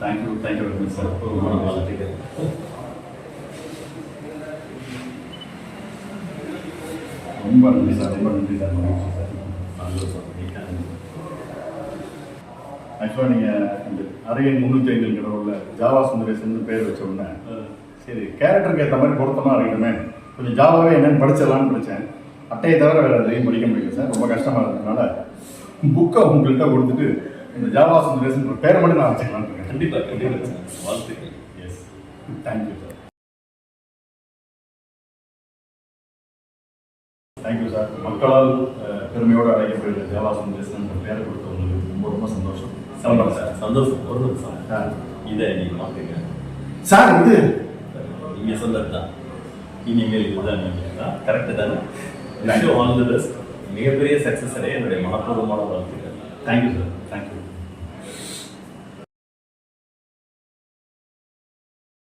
Thank you thank you very much sir ஒரு வாழ்த்துக்கள் ரொம்ப நன்றி சார் ரொம்ப நன்றி சார் ஆக்சுவலாக நீங்கள் இந்த அரையன் முந்நூற்றி ஐந்துங்கிற உள்ள ஜாவா சுந்தரேசன் பேர் வச்ச உடனே சரி கேரக்டருக்கு ஏற்ற மாதிரி பொருத்தமாக இருக்கணுமே. கொஞ்சம் ஜாவாவே என்னென்னு படிச்சிடலாம்னு படித்தேன் அட்டையை தவிர வேறு எதையும் படிக்க முடியல சார் ரொம்ப கஷ்டமாக இருந்ததுனால புக்கை உங்கள்கிட்ட கொடுத்துட்டு இந்த ஜாவா சுந்தரேசன் பேரை மட்டும் நான் வச்சுக்கலாம்னு இருக்கேன். கண்டிப்பாக கண்டிப்பாக சார் வாழ்த்துக்கள் yes thank you sir thank you sir மக்களால் பெருமையோடு அழைக்கப்படுகிற ஜாவா சுந்தரேசன் என்ற பெயரை கொடுத்தவங்களுக்கு ரொம்ப ரொம்ப சந்தோஷம். சந்தோஷம் சார் சந்தோஷம் ஒரு ஆ. இதை நீங்கள் மாற்றுங்க சார் இது நீங்கள் சொன்னது தான். இனிமேல் இதுதான் நீங்கள் தான்? கரெக்டு தானே. ஆல் தி பெஸ்ட் மிகப்பெரிய சக்ஸஸ் அடைய என்னுடைய மனப்பூர்வமான வாழ்த்துக்கள். Thank you sir thank you